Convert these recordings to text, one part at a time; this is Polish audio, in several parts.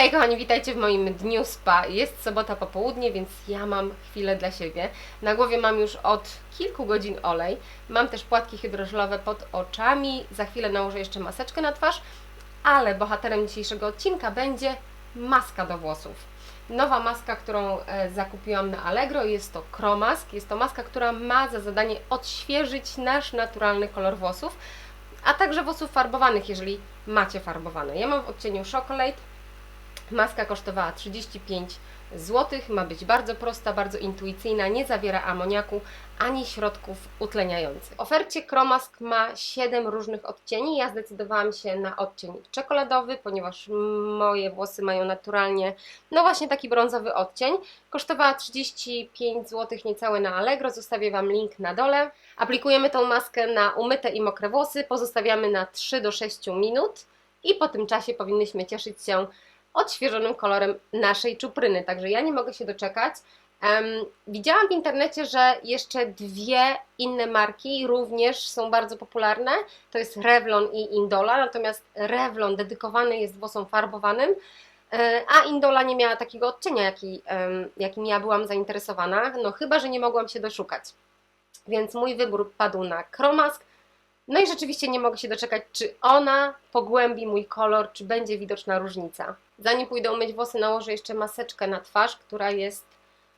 Hej kochani, witajcie w moim dniu spa. Jest sobota popołudnie, więc ja mam chwilę dla siebie. Na głowie mam już od kilku godzin olej. Mam też płatki hydrożelowe pod oczami. Za chwilę nałożę jeszcze maseczkę na twarz, ale bohaterem dzisiejszego odcinka będzie maska do włosów. Nowa maska, którą e, zakupiłam na Allegro, jest to Chromask. Jest to maska, która ma za zadanie odświeżyć nasz naturalny kolor włosów, a także włosów farbowanych, jeżeli macie farbowane. Ja mam w odcieniu Chocolate. Maska kosztowała 35 zł, ma być bardzo prosta, bardzo intuicyjna, nie zawiera amoniaku ani środków utleniających. W ofercie Chromask ma 7 różnych odcieni. Ja zdecydowałam się na odcień czekoladowy, ponieważ moje włosy mają naturalnie, no właśnie taki brązowy odcień. Kosztowała 35 zł niecałe na Allegro, zostawię Wam link na dole. Aplikujemy tą maskę na umyte i mokre włosy, pozostawiamy na 3 do 6 minut i po tym czasie powinnyśmy cieszyć się odświeżonym kolorem naszej czupryny. Także ja nie mogę się doczekać. Um, widziałam w internecie, że jeszcze dwie inne marki również są bardzo popularne. To jest Revlon i Indola, natomiast Revlon dedykowany jest włosom farbowanym, e, a Indola nie miała takiego odcienia, jaki, um, jakim ja byłam zainteresowana, no chyba, że nie mogłam się doszukać. Więc mój wybór padł na Chromask, no i rzeczywiście nie mogę się doczekać, czy ona pogłębi mój kolor, czy będzie widoczna różnica. Zanim pójdę umyć włosy, nałożę jeszcze maseczkę na twarz, która jest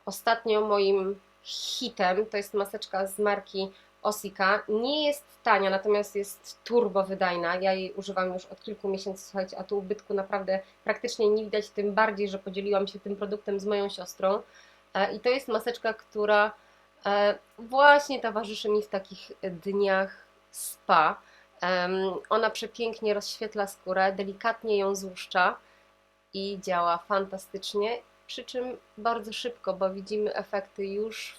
ostatnio moim hitem. To jest maseczka z marki Osika. Nie jest tania, natomiast jest turbo wydajna. Ja jej używam już od kilku miesięcy, słuchajcie, a tu ubytku naprawdę praktycznie nie widać, tym bardziej, że podzieliłam się tym produktem z moją siostrą. E, I to jest maseczka, która e, właśnie towarzyszy mi w takich dniach spa. Ona przepięknie rozświetla skórę, delikatnie ją złuszcza i działa fantastycznie, przy czym bardzo szybko, bo widzimy efekty już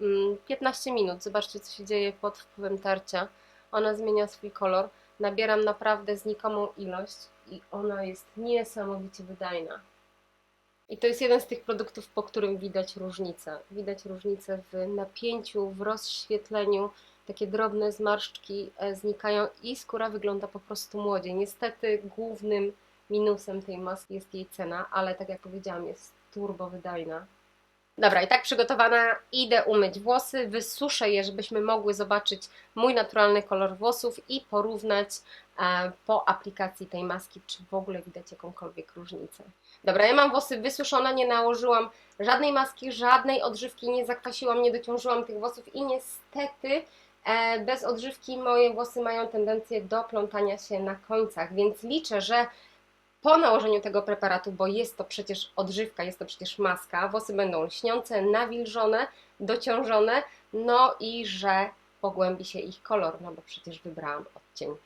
w 15 mm, minut. Zobaczcie, co się dzieje pod wpływem tarcia. Ona zmienia swój kolor. Nabieram naprawdę znikomą ilość i ona jest niesamowicie wydajna. I to jest jeden z tych produktów, po którym widać różnicę. Widać różnicę w napięciu, w rozświetleniu, takie drobne zmarszczki e, znikają i skóra wygląda po prostu młodziej. Niestety głównym minusem tej maski jest jej cena, ale tak jak powiedziałam jest turbo wydajna. Dobra, i tak przygotowana idę umyć włosy, wysuszę je, żebyśmy mogły zobaczyć mój naturalny kolor włosów i porównać e, po aplikacji tej maski, czy w ogóle widać jakąkolwiek różnicę. Dobra, ja mam włosy wysuszone, nie nałożyłam żadnej maski, żadnej odżywki, nie zakwasiłam, nie dociążyłam tych włosów i niestety bez odżywki moje włosy mają tendencję do plątania się na końcach, więc liczę, że po nałożeniu tego preparatu, bo jest to przecież odżywka, jest to przecież maska, włosy będą lśniące, nawilżone, dociążone, no i że pogłębi się ich kolor, no bo przecież wybrałam odcień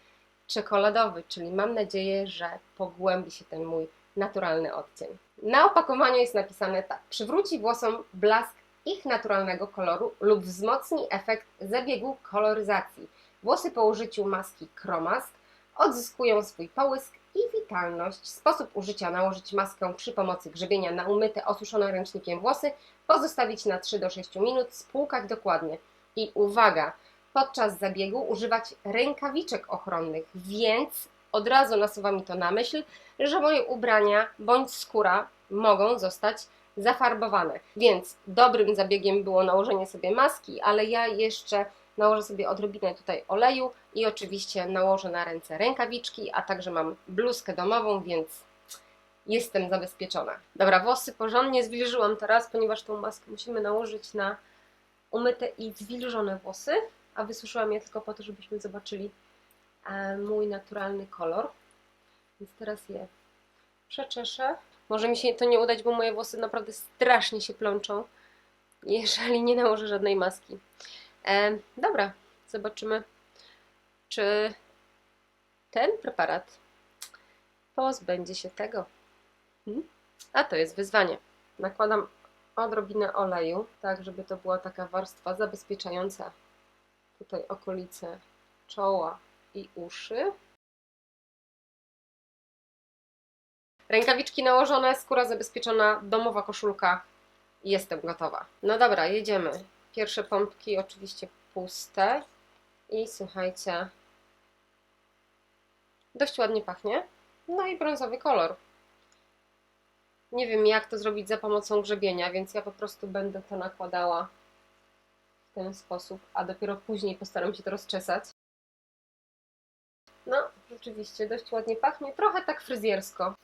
czekoladowy, czyli mam nadzieję, że pogłębi się ten mój naturalny odcień. Na opakowaniu jest napisane tak: przywróci włosom blask ich naturalnego koloru lub wzmocni efekt zabiegu koloryzacji. Włosy po użyciu maski Chromask odzyskują swój połysk i witalność. Sposób użycia nałożyć maskę przy pomocy grzebienia na umyte, osuszone ręcznikiem włosy, pozostawić na 3 do 6 minut, spłukać dokładnie. I uwaga, podczas zabiegu używać rękawiczek ochronnych, więc od razu nasuwa mi to na myśl, że moje ubrania bądź skóra mogą zostać zafarbowane. Więc dobrym zabiegiem było nałożenie sobie maski, ale ja jeszcze nałożę sobie odrobinę tutaj oleju i oczywiście nałożę na ręce rękawiczki, a także mam bluzkę domową, więc jestem zabezpieczona. Dobra, włosy porządnie zwilżyłam teraz, ponieważ tą maskę musimy nałożyć na umyte i zwilżone włosy, a wysuszyłam je tylko po to, żebyśmy zobaczyli e, mój naturalny kolor. Więc teraz je przeczeszę. Może mi się to nie udać, bo moje włosy naprawdę strasznie się plączą, jeżeli nie nałożę żadnej maski. E, dobra, zobaczymy, czy ten preparat pozbędzie się tego. Hmm? A to jest wyzwanie. Nakładam odrobinę oleju, tak żeby to była taka warstwa zabezpieczająca tutaj okolice czoła i uszy. Rękawiczki nałożone, skóra zabezpieczona, domowa koszulka. Jestem gotowa. No dobra, jedziemy. Pierwsze pompki oczywiście puste. I słuchajcie, dość ładnie pachnie. No i brązowy kolor. Nie wiem, jak to zrobić za pomocą grzebienia, więc ja po prostu będę to nakładała w ten sposób, a dopiero później postaram się to rozczesać. No, rzeczywiście, dość ładnie pachnie, trochę tak fryzjersko.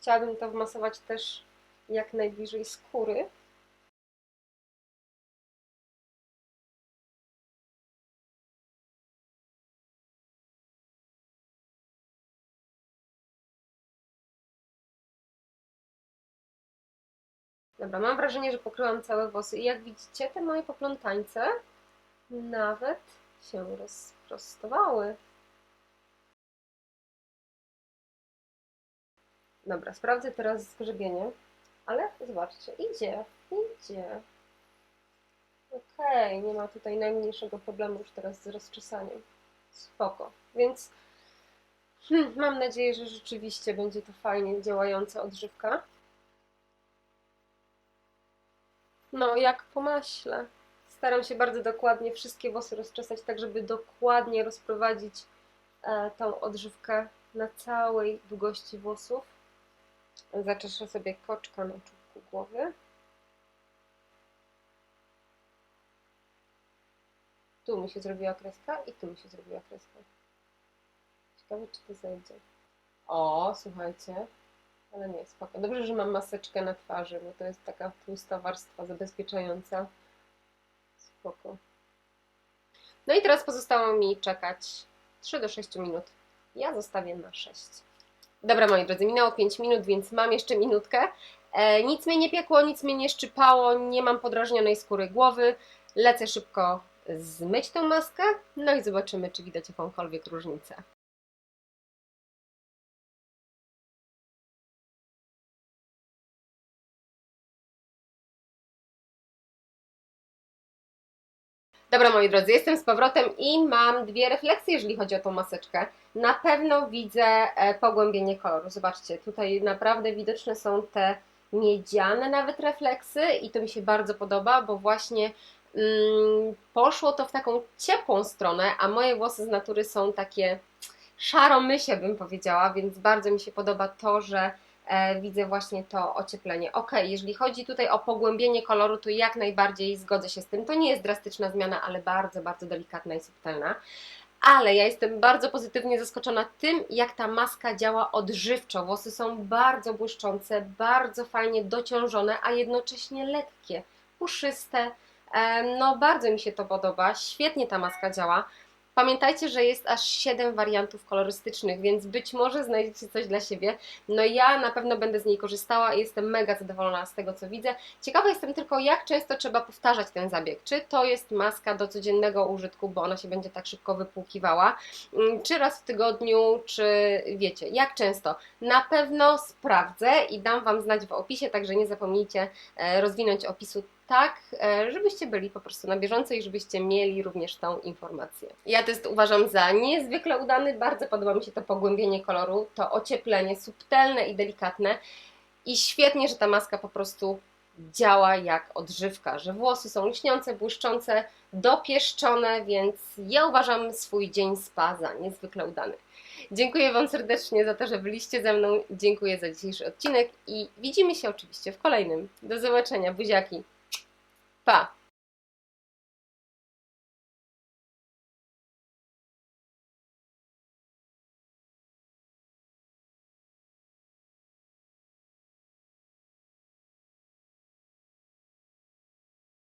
Chciałabym to wmasować też jak najbliżej skóry. Dobra, mam wrażenie, że pokryłam całe włosy i jak widzicie, te moje poplątańce nawet się rozprostowały. Dobra, sprawdzę teraz zgrzebienie, ale zobaczcie, idzie, idzie. Okej, nie ma tutaj najmniejszego problemu już teraz z rozczesaniem. Spoko. Więc hmm, mam nadzieję, że rzeczywiście będzie to fajnie działająca odżywka. No, jak po maśle. Staram się bardzo dokładnie wszystkie włosy rozczesać, tak żeby dokładnie rozprowadzić e, tą odżywkę na całej długości włosów. Zaczeszę sobie koczka na czubku głowy. Tu mi się zrobiła kreska i tu mi się zrobiła kreska. Ciekawe, czy to zejdzie. O, słuchajcie. Ale nie, spoko. Dobrze, że mam maseczkę na twarzy, bo to jest taka tłusta warstwa zabezpieczająca. Spoko. No i teraz pozostało mi czekać 3 do 6 minut. Ja zostawię na 6. Dobra, moi drodzy, minęło 5 minut, więc mam jeszcze minutkę. E, nic mnie nie piekło, nic mnie nie szczypało, nie mam podrażnionej skóry głowy. Lecę szybko zmyć tą maskę, no i zobaczymy, czy widać jakąkolwiek różnicę. Dobra, moi drodzy, jestem z powrotem i mam dwie refleksje, jeżeli chodzi o tą maseczkę. Na pewno widzę e, pogłębienie koloru. Zobaczcie, tutaj naprawdę widoczne są te miedziane nawet refleksy i to mi się bardzo podoba, bo właśnie mm, poszło to w taką ciepłą stronę, a moje włosy z natury są takie szaromysie, bym powiedziała, więc bardzo mi się podoba to, że widzę właśnie to ocieplenie. Ok, jeżeli chodzi tutaj o pogłębienie koloru, to jak najbardziej zgodzę się z tym. To nie jest drastyczna zmiana, ale bardzo, bardzo delikatna i subtelna. Ale ja jestem bardzo pozytywnie zaskoczona tym, jak ta maska działa odżywczo. Włosy są bardzo błyszczące, bardzo fajnie dociążone, a jednocześnie lekkie, puszyste. E, No, bardzo mi się to podoba. Świetnie ta maska działa. Pamiętajcie, że jest aż 7 wariantów kolorystycznych, więc być może znajdziecie coś dla siebie. No ja na pewno będę z niej korzystała i jestem mega zadowolona z tego, co widzę. Ciekawa jestem tylko, jak często trzeba powtarzać ten zabieg. Czy to jest maska do codziennego użytku, bo ona się będzie tak szybko wypłukiwała, Mm, czy raz w tygodniu, czy wiecie, jak często. Na pewno sprawdzę i dam Wam znać w opisie, także nie zapomnijcie e, rozwinąć opisu tak, e, żebyście byli po prostu na bieżąco i żebyście mieli również tą informację. Ja test uważam za niezwykle udany, bardzo podoba mi się to pogłębienie koloru, to ocieplenie subtelne i delikatne i świetnie, że ta maska po prostu działa jak odżywka, że włosy są lśniące, błyszczące, dopieszczone, więc ja uważam swój dzień spa za niezwykle udany. Dziękuję Wam serdecznie za to, że byliście ze mną, dziękuję za dzisiejszy odcinek i widzimy się oczywiście w kolejnym. Do zobaczenia, buziaki! Pá,